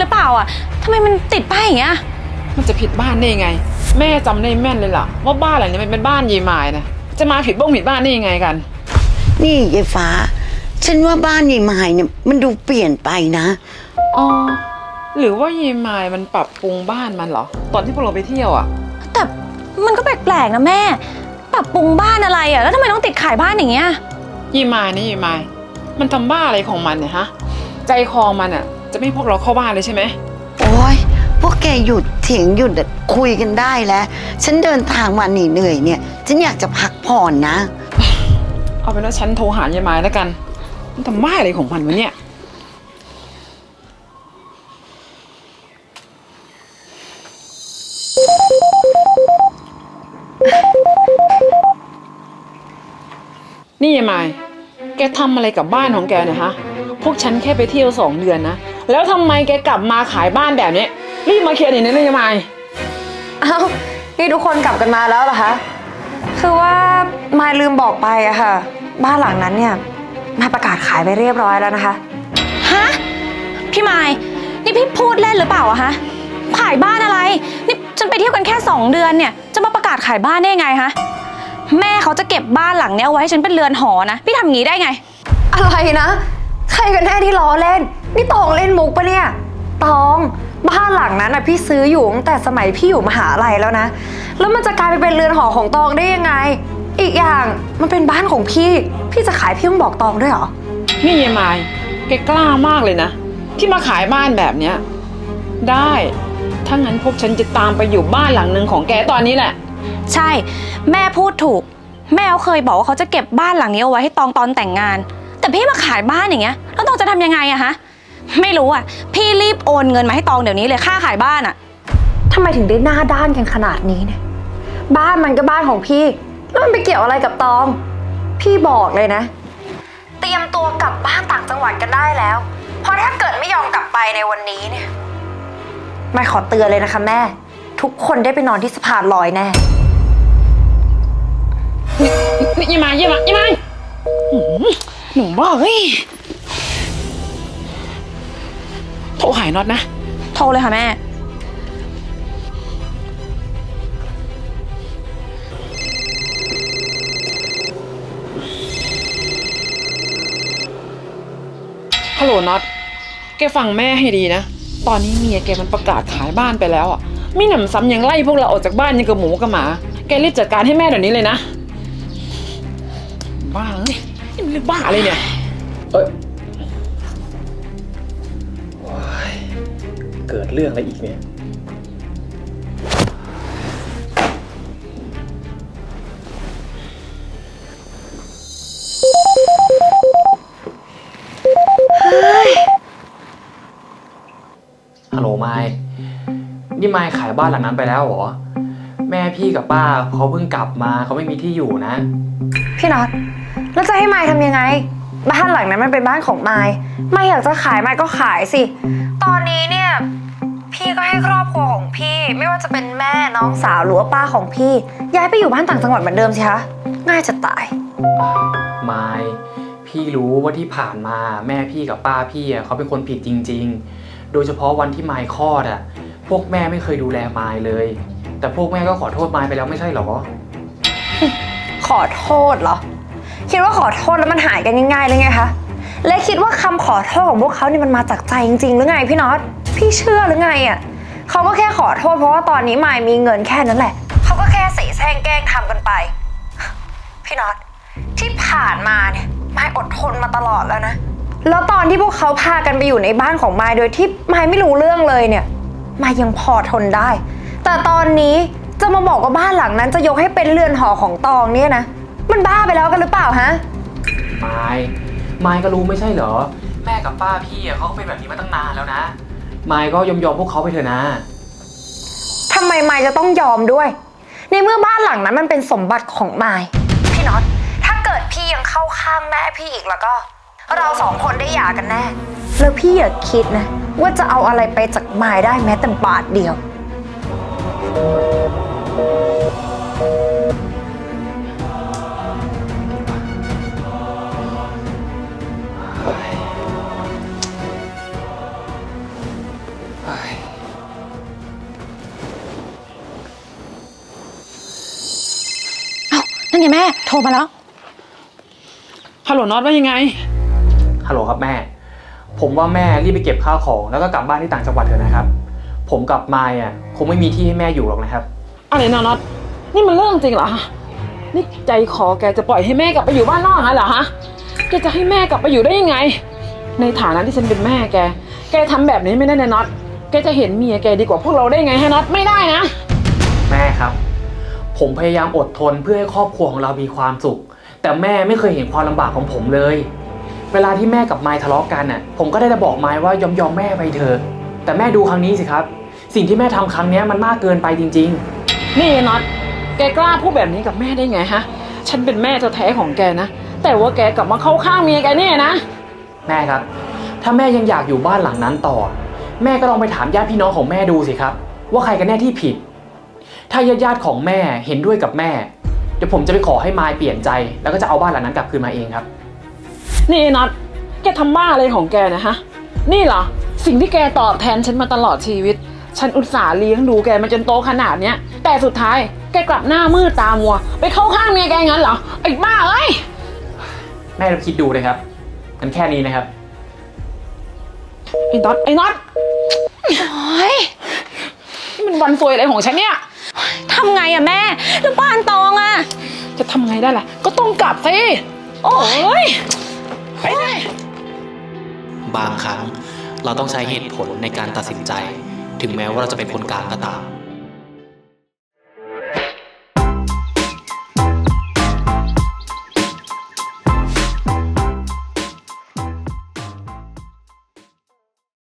หรือเปล่าอะทำไมมันติดป้ายอย่างเงี้ย มันจะผิดบ้านได้ยังไง แม่จำได้แม่นเลยล่ะ ว่าบ้านหลังนี้มันเป็นบ้านยายมายนะจะมาผิดบ้งผิดบ้านได้ยังไงกัน นี่ยายฟ้า ฉันว่าบ้านยายมายเนี่ยมันดูเปลี่ยนไปนะ อ๋อ หรือว่ายายมายมันปรับปรุงบ้านมันเหรอ ตอนที่พวกเราไปเที่ยวอะ แต่มันก็แปลกๆนะแม่ ปรับปรุงบ้านอะไรอะ แล้วทำไมต้องติดขายบ้านอย่างเงี้ย ยายมายนะยายมาย มันทำบ้าอะไรของมันเนี่ยฮะ ใจคอมันอะ จะไม่ให้พวกเราเข้าบ้านเลยใช่ไหม โอ้ยพวกแกหยุดเถียงหยุดคุยกันได้แล้ว ฉันเดินทางมาเหนื่อยๆเนี่ย ฉันอยากจะพักผ่อนนะ เอาเป็นว่าฉันโทรหายายมายแล้วกัน มันทำบ้าอะไรของมันวะเนี่ย นี่ยายมายแกทำอะไรกับบ้านของแกเนี่ยฮะ พวกฉันแค่ไปเที่ยวสองเดือนนะ แล้วทำไมแกกลับมาขายบ้านแบบนี้รีบมาเคลียร์หน่อยนะยายมายอ้าวนี่ทุกคนกลับกันมาแล้วเหรอคะ คือว่ามายลืมบอกไปอะค่ะ บ้านหลังนั้นเนี่ยมายประกาศขายไปเรียบร้อยแล้วนะคะ ฮะ พี่ไม้นี่พี่พูดเล่นหรือเปล่าอะฮะ ขายบ้านอะไร นี่ฉันไปเที่ยวกันแค่ 2 เดือนเนี่ย จะมาประกาศขายบ้านได้ยังไงฮะ แม่เขาจะเก็บบ้านหลังเนี้ยเอาไว้ให้ฉันเป็นเรือนหอนะ พี่ทำอย่างนี้ได้ไง อะไรนะ ใครกันแน่ที่ล้อเล่น นี่ตองเล่นมุกปะเนี่ย ตองบ้านหลังนั้นอะพี่ซื้ออยู่ตั้งแต่สมัยพี่อยู่มหาลัยแล้วนะ แล้วมันจะกลายไปเป็นเรือนหอของตองได้ยังไง อีกอย่างมันเป็นบ้านของพี่ พี่จะขายพี่ต้องบอกตองด้วยเหรอ นี่ยายมายแกกล้ามากเลยนะ ที่มาขายบ้านแบบเนี้ย ได้ ถ้างั้นพวกฉันจะตามไปอยู่บ้านหลังหนึ่งของแกตอนนี้แหละ ใช่ แม่พูดถูก แม่เขาเคยบอกว่าเขาจะเก็บบ้านหลังนี้เอาไว้ให้ตองตอนแต่งงาน แต่พี่มาขายบ้านอย่างเงี้ยแล้วตองจะทำยังไงอะฮะ ไม่รู้อะพี่รีบโอนเงินมาให้ตองเดี๋ยวนี้เลยค่าขายบ้านอะทำไมถึงได้หน้าด้านกันขนาดนี้เนี่ย บ้านมันก็บ้านของพี่ แล้วมันไปเกี่ยวอะไรกับตอง พี่บอกเลยนะ เตรียมตัวกลับบ้านต่างจังหวัดกันได้แล้ว เพราะถ้าเกิดไม่ยอมกลับไปในวันนี้เนี่ยไม่ขอเตือนเลยนะคะแม่ ทุกคนได้ไปนอนที่สะพานลอยแน่ นี่ยายมายยายมายยายมายหืมหนูบ้าเฮ้ย โทรหายน็อตนะ โทรเลยค่ะแม่ ฮัลโหลน็อต แกฟังแม่ให้ดีนะ ตอนนี้เมียแกมันประกาศขายบ้านไปแล้วอะมีหนำซ้ำยังไล่พวกเราออกจากบ้านยังกับหมูกับหมา แกรีบจัดการให้แม่เดี๋ยวนี้เลยนะ บ้าเอ้ยนี่มันเรื่องบ้าเลยเนี่ย เอ้ย เกิดเรื่องอะไรอีกเนี่ย ฮัลโหลไมค์นี่ไมค์ขายบ้านหลังนั้นไปแล้วเหรอ แม่พี่กับป้าเขาเพิ่งกลับมาเขาไม่มีที่อยู่นะ พี่น็อตแล้วจะให้มายทำยังไง บ้านหลังนั้นมันเป็นบ้านของมายมายอยากจะขายมายก็ขายสิ ตอนนี้เนี่ยพี่ ก็ให้ครอบครัวของพี่ ไม่ว่าจะเป็นแม่น้องสาวหรือว่าป้าของพี่ ย้ายไปอยู่บ้านต่างจังหวัดเหมือนเดิมสิคะง่ายจะตายไมายพี่รู้ว่าที่ผ่านมาแม่พี่กับป้าพี่อะเขาเป็นคนผิดจริง ๆ โดยเฉพาะวันที่ไมายคลอดอะพวกแม่ไม่เคยดูแลไมายเลย แต่พวกแม่ก็ขอโทษไมายไปแล้วไม่ใช่หรอ ขอโทษเหรอ คิดว่าขอโทษแล้วมันหายกันง่ายๆเลยไงคะและคิดว่าคำขอโทษของพวกเขานี่มันมาจากใจจริงๆหรือไงพี่น็อตพี่เชื่อหรือไงอะ เขาก็แค่ขอโทษเพราะว่าตอนนี้มายมีเงินแค่นั้นแหละ เขาก็แค่เสแสร้งแกล้งทำกันไป พี่น็อตที่ผ่านมาเนี่ยมายอดทนมาตลอดแล้วนะ แล้วตอนที่พวกเขาพากันไปอยู่ในบ้านของมายโดยที่มายไม่รู้เรื่องเลยเนี่ยมายยังพอทนได้ แต่ตอนนี้จะมาบอกว่าบ้านหลังนั้นจะยกให้เป็นเรือนหอของตองเนี่ยนะ มันบ้าไปแล้วกันหรือเปล่าฮะ ไมายไมายก็รู้ไม่ใช่เหรอ แม่กับป้าพี่อะเขาก็เป็นแบบนี้มาตั้งนานแล้วนะ มายก็ยอมยอมพวกเขาไปเถอะนะ ทำไมมายจะต้องยอมด้วย ในเมื่อบ้านหลังนั้นมันเป็นสมบัติของมายพี่น็อตถ้าเกิดพี่ยังเข้าข้างแม่พี่อีกแล้วก็ เราสองคนได้หย่ากันแน่ แล้วพี่อย่าคิดนะ ว่าจะเอาอะไรไปจากมายได้แม้แต่บาทเดียว เอ้านั่นไงแม่ โทรมาแล้ว ฮัลโหลน็อตว่ายังไง ฮัลโหลครับแม่ ผมว่าแม่รีบไปเก็บข้าวของแล้วก็กลับบ้านที่ต่างจังหวัดเถอะนะครับ ผมกับมาอะคงไม่มีที่ให้แม่อยู่หรอกนะครับ อะไรนะน็อตนี่มันเรื่องจริงเหรอฮะนี่ใจคอแกจะปล่อยให้แม่กลับไปอยู่บ้านนอกงั้นเหรอฮะแกจะให้แม่กลับไปอยู่ได้ยังไง ในฐานะที่ฉันเป็นแม่แก แกทำแบบนี้ไม่ได้นะน็อต แกจะเห็นเมียแกดีกว่าพวกเราได้ไงฮะน็อตไม่ได้นะ แม่ครับ ผมพยายามอดทนเพื่อให้ครอบครัวของเรามีความสุข แต่แม่ไม่เคยเห็นความลำบากของผมเลย เวลาที่แม่กับมายทะเลาะกันน่ะ ผมก็ได้แต่บอกมายว่ายอมยอมๆแม่ไปเถอะแต่แม่ดูครั้งนี้สิครับ สิ่งที่แม่ทำครั้งเนี้ยมันมากเกินไปจริง ๆ นี่น็อตแกกล้าพูดแบบนี้กับแม่ได้ไงฮะ ฉันเป็นแม่แท้ๆของแกนะ แต่ว่าแกกลับมาเข้าข้างเมียแกเนี่ยนะ แม่ครับ ถ้าแม่ยังอยากอยู่บ้านหลังนั้นต่อ แม่ก็ลองไปถามญาติพี่น้องของแม่ดูสิครับ ว่าใครกันแน่ที่ผิด ถ้าญาติญาติๆของแม่เห็นด้วยกับแม่ เดี๋ยวผมจะไปขอให้มายเปลี่ยนใจ แล้วก็จะเอาบ้านหลังนั้นกลับคืนมาเองครับ นี่น็อตแกทำบ้าอะไรของแกนะฮะ นี่เหรอ สิ่งที่แกตอบแทนฉันมาตลอดชีวิต ฉันอุตส่าห์เลี้ยงดูแกมาจนโตขนาดเนี้ย แต่สุดท้ายแกกลับหน้ามืดตามัว ไปเข้าข้างเมียแกงั้นเหรอไอ้บ้าเอ้ย แม่ลองคิดดูนะครับมันแค่นี้นะครับ ไอ้น็อตไอ้น็อตโอ๊ยนี่มันวันซวยอะไรของฉันเนี่ยทำไงอะแม่ แล้วบ้านตองอะจะทำไงได้ล่ะ ก็ต้องกลับสิโอ๊ยไปเลยบางครั้งเราต้องใช้เหตุผลในการตัดสินใจ ถึงแม้ว่าเราจะเป็นคนกลางก็ตาม